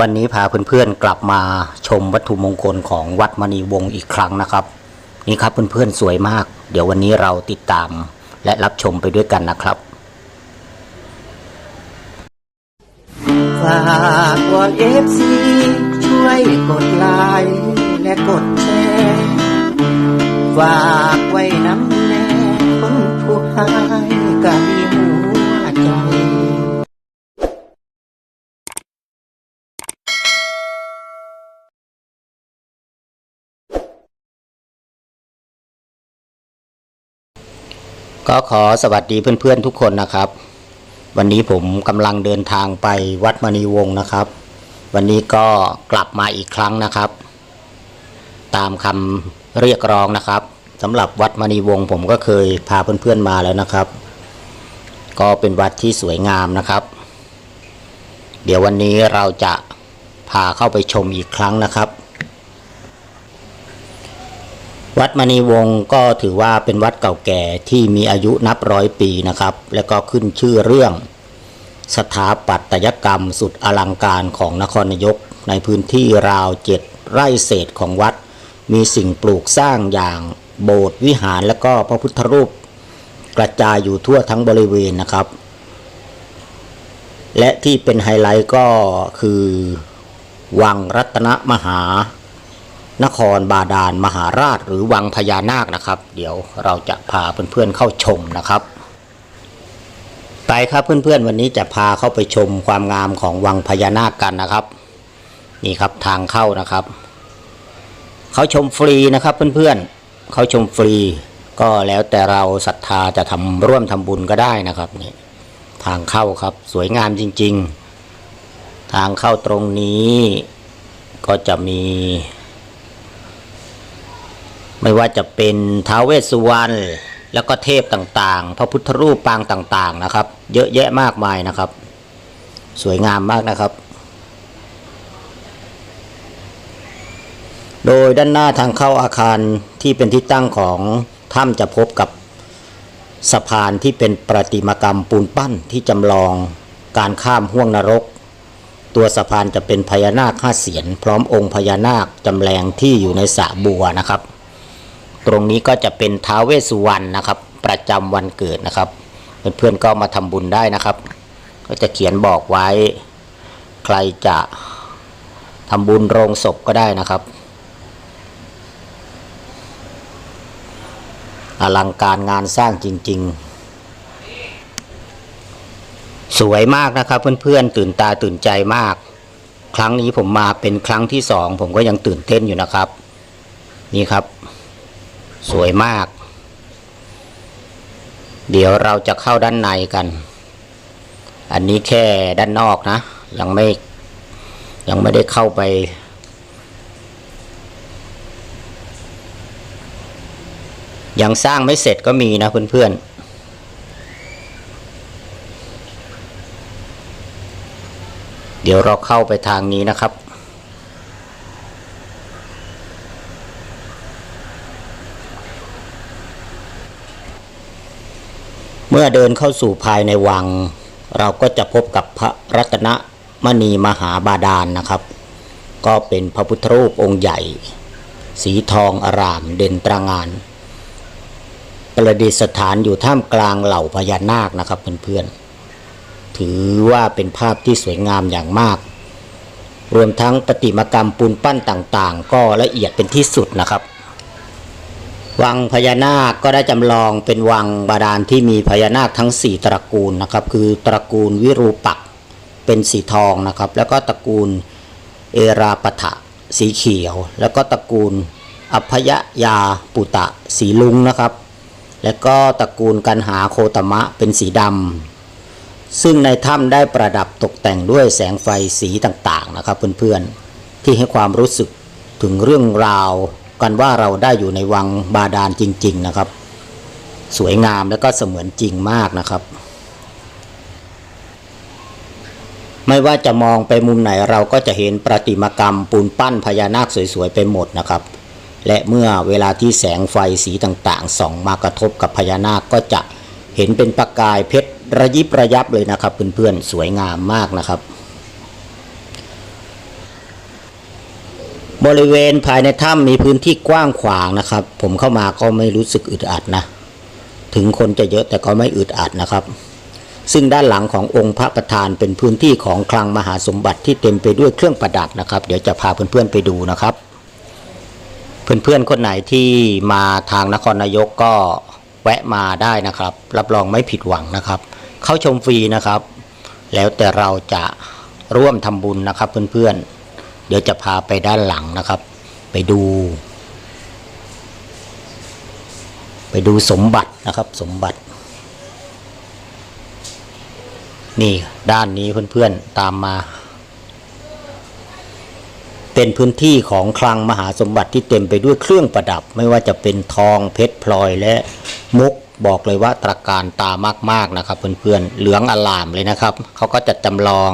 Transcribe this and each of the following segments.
วันนี้พาเพื่อนๆกลับมาชมวัตถุมงคลของวัดมณีวงศ์อีกครั้งนะครับ นี่ครับเพื่อนๆสวยมาก เดี๋ยววันนี้เราติดตามและรับชมไปด้วยกันนะครับฝากวอนเอฟซีช่วยกดไลค์และกดแชร์ฝากไว้น้ำแน่คนผู้หายก็มี ก็ขอสวัสดีเพื่อนๆทุกคนนะครับ วันนี้ผมกำลังเดินทางไปวัดมณีวงศ์นะครับ วันนี้ก็กลับมาอีกครั้งนะครับ ตามคำเรียกร้องนะครับสำหรับวัดมณีวงศ์ผมก็เคยพาเพื่อนๆมาแล้วนะครับ ก็เป็นวัดที่สวยงามนะครับ เดี๋ยววันนี้เราจะพาเข้าไปชมอีกครั้งนะครับ วัดมณีวงศ์ก็ถือว่าเป็นวัดเก่าแก่ที่มีอายุนับร้อยปีนะครับ แล้วก็ขึ้นชื่อเรื่อง สถาปัตยกรรมสุดอลังการของนครนายก ในพื้นที่ราวเจ็ดไร่เศษของวัด มีสิ่งปลูกสร้างอย่างโบสถ์วิหารและก็พระพุทธรูป กระจายอยู่ทั่วทั้งบริเวณนะครับ และที่เป็นไฮไลท์ก็คือ วังรัตนมหา นครบาดาลมหาราชหรือวังพญานาคนะครับ เดี๋ยวเราจะพาเพื่อนๆเข้าชมนะครับ ไปครับเพื่อนๆวันนี้จะพาเข้าไปชมความงามของวังพญานาคกันนะครับ นี่ครับทางเข้านะครับ เขาชมฟรีนะครับเพื่อนๆเขาชมฟรี ก็แล้วแต่เราศรัทธาจะทำร่วมทำบุญก็ได้นะครับนี่ทางเข้าครับสวยงามจริง ๆ ทางเข้าตรงนี้ก็จะมี ไม่ว่าจะเป็นท้าวเวสสุวรรณแล้วก็เทพต่างๆ พระพุทธรูปปางต่างๆนะครับ เยอะแยะมากมายนะครับ สวยงามมากนะครับ โดยด้านหน้าทางเข้าอาคารที่เป็นที่ตั้งของถ้ำจะพบกับสะพานที่เป็นประติมากรรมปูนปั้นที่จำลองการข้ามห้วงนรก ตัวสะพานจะเป็นพญานาคห้าเสียน พร้อมองค์พญานาคจำแรงที่อยู่ในสระบัวนะครับ ตรงนี้ก็จะเป็นท้าวเวสสุวรรณนะครับ ประจำวันเกิดนะครับ เพื่อนๆก็มาทำบุญได้นะครับ ก็จะเขียนบอกไว้ ใครจะทำบุญโรงศพก็ได้นะครับ อลังการงานสร้างจริง ๆสวยมากนะครับเพื่อนๆตื่นตาตื่นใจมาก ครั้งนี้ผมมาเป็นครั้งที่สองผมก็ยังตื่นเต้นอยู่นะครับ นี่ครับ สวยมาก เดี๋ยวเราจะเข้าด้านในกัน อันนี้แค่ด้านนอกนะ ยังไม่ยังไม่ได้เข้าไป ยังสร้างไม่เสร็จก็มีนะเพื่อนๆเดี๋ยวเราเข้าไปทางนี้นะครับ มื่อเดินเข้าสู่ภายในวัง เราก็จะพบกับพระรัตนมณีมหาบาดาลนนะครับ ก็เป็นพระพุทธรูปองค์ใหญ่ สีทองอารามเด่นตระงาน ประดิษฐานอยู่ท่ามกลางเหล่าพญานาคนะครับเพื่อนๆถือว่าเป็นภาพที่สวยงามอย่างมาก รวมทั้งประติมากรรมปูนปั้นต่างๆ ก็ละเอียดเป็นที่สุดนะครับ วังพญานาคก็ได้จำลองเป็นวังบาดาลที่มีพญานาคทั้ง 4 ตระกูลนะครับ คือตระกูลวิรูปักษ์เป็นสีทองนะครับ แล้วก็ตระกูลเอราปถะสีเขียว แล้วก็ตระกูลอัพยยาปุตะสีลุงนะครับ แล้วก็ตระกูลกันหาโคตมะเป็นสีดำซึ่งในถ้ำได้ประดับตกแต่งด้วยแสงไฟสีต่างๆนะครับเพื่อนๆที่ให้ความรู้สึกถึงเรื่องราว กันว่าเราได้อยู่ในวังบาดาลจริง ๆนะครับ สวยงามแล้วก็เสมือนจริงมากนะครับ ไม่ว่าจะมองไปมุมไหนเราก็จะเห็นประติมากรรมปูนปั้นพญานาคสวยๆไปหมดนะครับ และเมื่อเวลาที่แสงไฟสีต่างๆส่องมากระทบกับพญานาคก็จะเห็นเป็นประกายเพชรระยิบระยับเลยนะครับเพื่อนๆสวยงามมากนะครับ บริเวณภายในถ้ำมีพื้นที่กว้างขวางนะครับ ผมเข้ามาก็ไม่รู้สึกอึดอัดนะ ถึงคนจะเยอะแต่ก็ไม่อึดอัดนะครับ ซึ่งด้านหลังขององค์พระประธานเป็นพื้นที่ของคลังมหาสมบัติที่เต็มไปด้วยเครื่องประดับนะครับ เดี๋ยวจะพาเพื่อนๆไปดูนะครับ เพื่อนๆคนไหนที่มาทางนครนายกก็แวะมาได้นะครับ รับรองไม่ผิดหวังนะครับ เข้าชมฟรีนะครับ แล้วแต่เราจะร่วมทำบุญนะครับเพื่อนๆ เดี๋ยวจะพาไปด้านหลังนะครับ ไปดู ไปดูสมบัตินะครับ สมบัติ นี่ด้านนี้เพื่อนๆตามมา เป็นพื้นที่ของคลังมหาสมบัติที่เต็มไปด้วยเครื่องประดับ ไม่ว่าจะเป็นทองเพชรพลอยและมุกบอกเลยว่าตระการตามากๆนะครับ เพื่อนๆเหลืองอลามเลยนะครับเขาก็จะจำลอง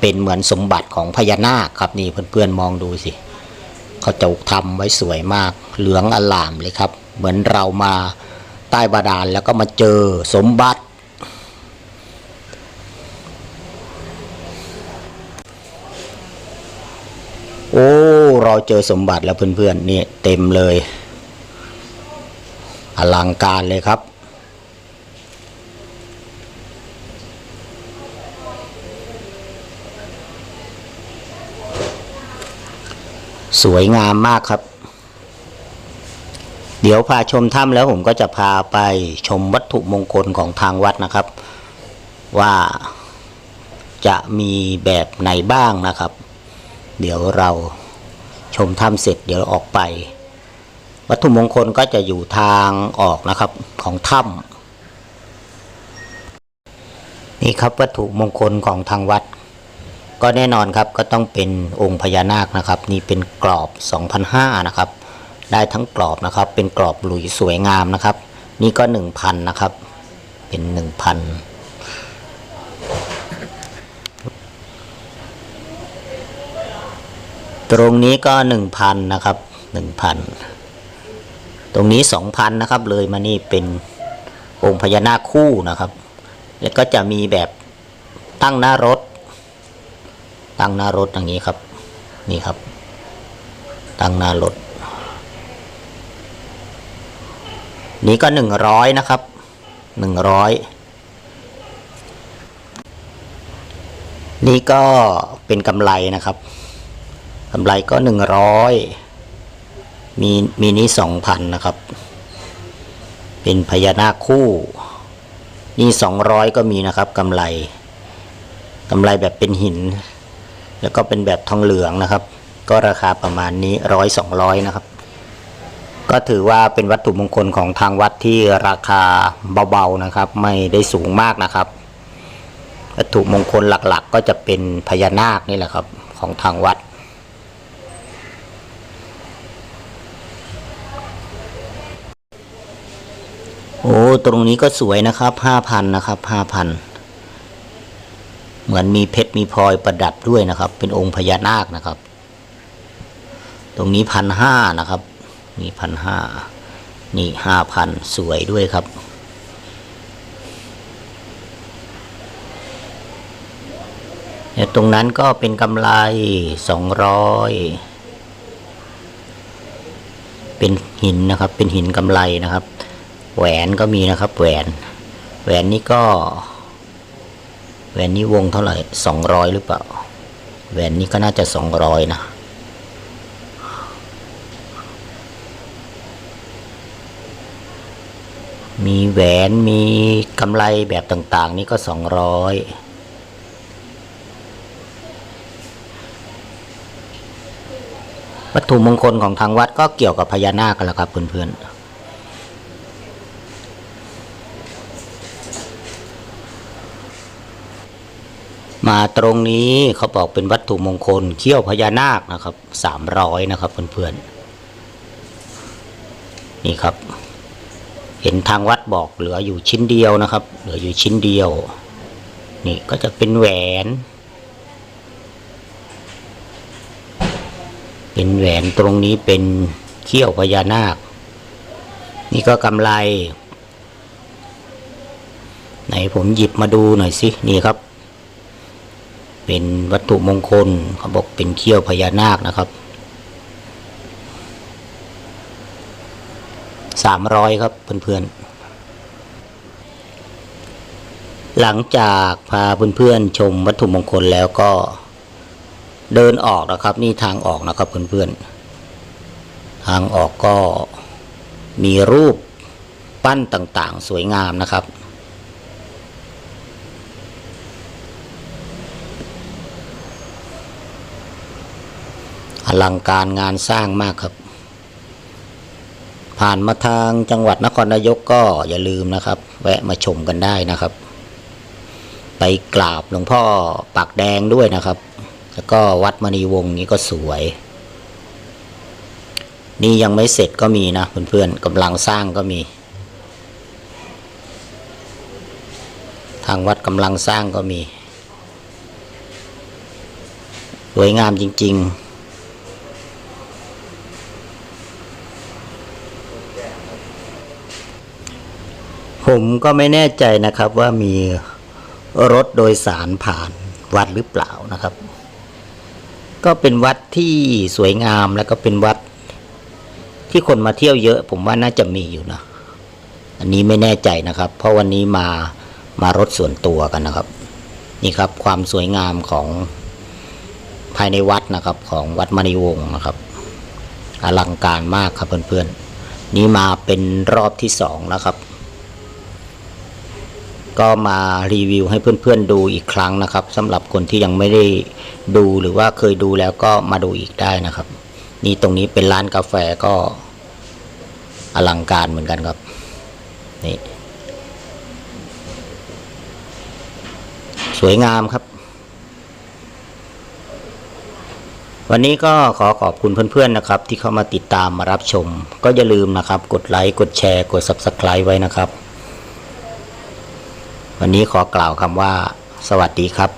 เป็นเหมือนสมบัติของพญานาคครับนี่เพื่อนๆมองดูสิเขาจะทำไว้สวยมากเหลืองอลามเลยครับ เหมือนเรามาใต้บาดาลแล้วก็มาเจอสมบัติ โอ้ เราเจอสมบัติแล้วเพื่อนๆนี่เต็มเลย อลังการเลยครับ สวยงามมากครับ เดี๋ยวพาชมถ้ำแล้วผมก็จะพาไปชมวัตถุมงคลของทางวัดนะครับ ว่าจะมีแบบไหนบ้างนะครับ เดี๋ยวเราชมถ้ำเสร็จเดี๋ยวออกไป วัตถุมงคลก็จะอยู่ทางออกนะครับของถ้ำนี่ครับวัตถุมงคลของทางวัด ก็แน่นอนครับก็ต้องเป็นองค์พญานาคนะครับ นี่เป็นกรอบ2,500นะครับ ได้ทั้งกรอบนะครับ เป็นกรอบหลุยสวยงามนะครับ นี่ก็ 1,000นะครับ เป็น 1,000ตรงนี้ก็หนึ่งพันนะครับหนึ่งพันตรงนี้สองพันนะครับ เลยมานี่เป็นองค์พญานาคคู่นะครับ แล้วก็จะมีแบบตั้งหน้ารถ ตั้งหน้ารถอย่างนี้ครับ นี่ครับ ตั้งหน้ารถ นี่ก็หนึ่งร้อยนะครับหนึ่งร้อยนี่ก็เป็นกำไรนะครับกำไรก็หนึ่งร้อยมีมีนี้สองพันนะครับ เป็นพญานาคคู่นี่สองร้อยก็มีนะครับกำไรกำไรแบบเป็นหิน แล้วก็เป็นแบบทองเหลืองนะครับ ก็ราคาประมาณนี้ร้อยสองร้อยนะครับ ก็ถือว่าเป็นวัตถุมงคลของทางวัดที่ราคาเบาๆนะครับ ไม่ได้สูงมากนะครับ วัตถุมงคลหลักๆ ก็จะเป็นพญานาคนี่แหละครับของทางวัด โอ้ตรงนี้ก็สวยนะครับห้าพันนะครับห้าพัน เหมือนมีเพชรมีพลอยประดับด้วยนะครับ เป็นองค์พญานาคนะครับ ตรงนี้พันห้านะครับ นี่พันห้านี่ห้าพันสวยด้วยครับตรงนั้นก็เป็นกำไรสองร้อยเป็นหินนะครับ เป็นหินกำไรนะครับ แหวนก็มีนะครับ แหวน แหวนนี้ก็ แหวนนี้วงเท่าไหร่สองร้อยหรือเปล่า แหวนนี้ก็น่าจะสองร้อยนะมีแหวนมีกำไรแบบต่างๆ นี่ก็สองร้อยวัตถุมงคลของทางวัดก็เกี่ยวกับพญานาคกันละครับเพื่อนๆ มาตรงนี้เขาบอกเป็นวัตถุมงคลเขี้ยวพญานาคนะครับสามร้อยนะครับเพื่อนๆนี่ครับ เห็นทางวัดบอกเหลืออยู่ชิ้นเดียวนะครับ เหลืออยู่ชิ้นเดียว นี่ก็จะเป็นแหวน เป็นแหวนตรงนี้เป็นเขี้ยวพญานาค นี่ก็กำไร ไหนผมหยิบมาดูหน่อยสินี่ครับ เป็นวัตถุมงคลเขาบอกเป็นเขี้ยวพญานาคนะครับสามร้อยครับเพื่อนๆ หลังจากพาเพื่อนๆชมวัตถุมงคลแล้วก็เดินออกนะครับ นี่ทางออกนะครับเพื่อนๆ ทางออกก็มีรูปปั้นต่างๆ สวยงามนะครับ อลังการงานสร้างมากครับ ผ่านมาทางจังหวัดนครนายกก็อย่าลืมนะครับ แวะมาชมกันได้นะครับ ไปกราบหลวงพ่อปากแดงด้วยนะครับ แล้วก็วัดมณีวงศ์นี้ก็สวย นี่ยังไม่เสร็จก็มีนะเพื่อนๆกำลังสร้างก็มี ทางวัดกำลังสร้างก็มี สวยงามจริง ๆ ผมก็ไม่แน่ใจนะครับว่ามีรถโดยสารผ่านวัดหรือเปล่านะครับ ก็เป็นวัดที่สวยงามแล้วก็เป็นวัดที่คนมาเที่ยวเยอะ ผมว่าน่าจะมีอยู่นะ อันนี้ไม่แน่ใจนะครับ เพราะวันนี้มามารถส่วนตัวกันนะครับ นี่ครับความสวยงามของภายในวัดนะครับของวัดมณีวงศ์นะครับ อลังการมากครับเพื่อนๆ นี่มาเป็นรอบที่สองแล้วครับ ก็มารีวิวให้เพื่อนๆดูอีกครั้งนะครับสำหรับคนที่ยังไม่ได้ดูหรือว่าเคยดูแล้วก็มาดูอีกได้นะครับ นี่ตรงนี้เป็นร้านกาแฟก็อลังการเหมือนกันครับนี่สวยงามครับ วันนี้ก็ขอขอบคุณเพื่อนๆนะครับ ที่เข้ามาติดตามมารับชม ก็อย่าลืมนะครับ กดไลค์กดแชร์กด Subscribe ไว้นะครับ วันนี้ขอกล่าวคำว่า สวัสดีครับ